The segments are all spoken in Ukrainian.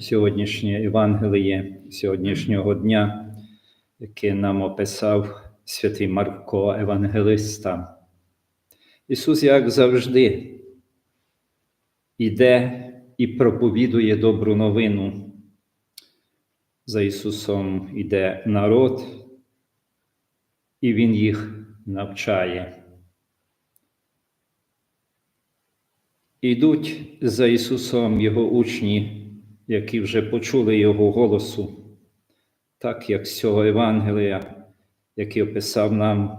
сьогоднішнє Євангеліє сьогоднішнього дня, яке нам описав святий Марко Евангелиста. Ісус, як завжди, іде і проповідує добру новину. За Ісусом іде народ, і Він їх навчає. Ідуть за Ісусом Його учні, які вже почули Його голосу, так як з цього Євангелія, який описав нам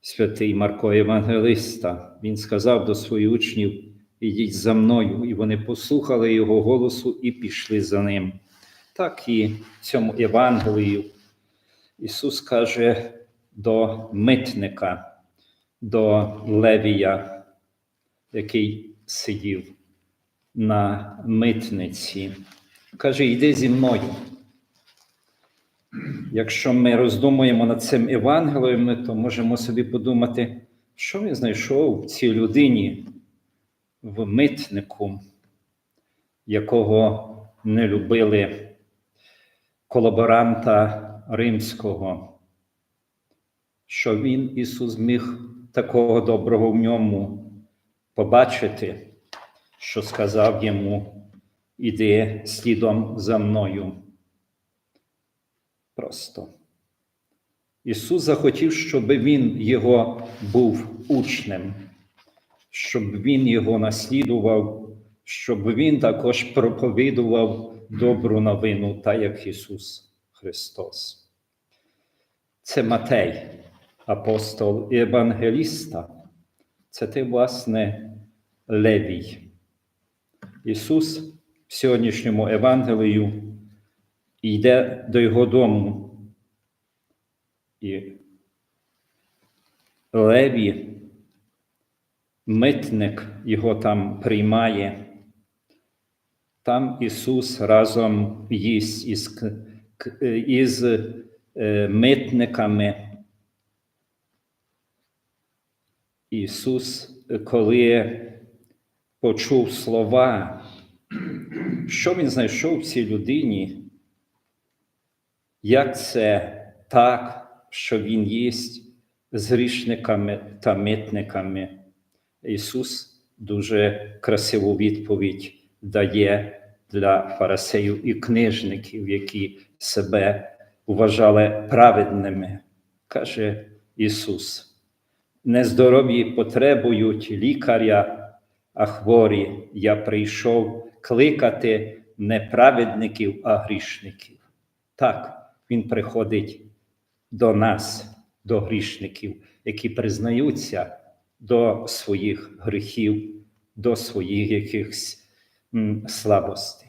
святий Марко Євангелиста. Він сказав до своїх учнів: Ідіть за мною, і вони послухали Його голосу і пішли за ним. Так і в цьому Євангелію Ісус каже до митника, до Левія, який сидів на митниці. Каже, йди зі мною. Якщо ми роздумуємо над цим Євангелієм, то можемо собі подумати, що він знайшов в цій людині, в митнику, якого не любили колаборанта римського, що він, Ісус, міг такого доброго в ньому побачити, що сказав йому, іди слідом за мною. Просто. Ісус захотів, щоб Він його був учнем, щоб Він його наслідував, щоб Він також проповідував добру новину, так як Ісус Христос. Це Матей, апостол і Євангеліста. Це ти, власне, Левій. Ісус в сьогоднішньому Евангелію йде до його дому. І Леві, митник його там приймає. Там Ісус разом їсть із, із е, митниками. Ісус, коли почув слова, що Він знайшов в цій людині, як це так, що Він їсть з грішниками та митниками? Ісус дуже красиву відповідь дає для фарисеїв і книжників, які себе вважали праведними. Каже Ісус. Нездорові потребують лікаря, а хворі я прийшов кликати не праведників, а грішників. Так, Він приходить до нас, до грішників, які признаються до своїх гріхів, до своїх якихось слабостей.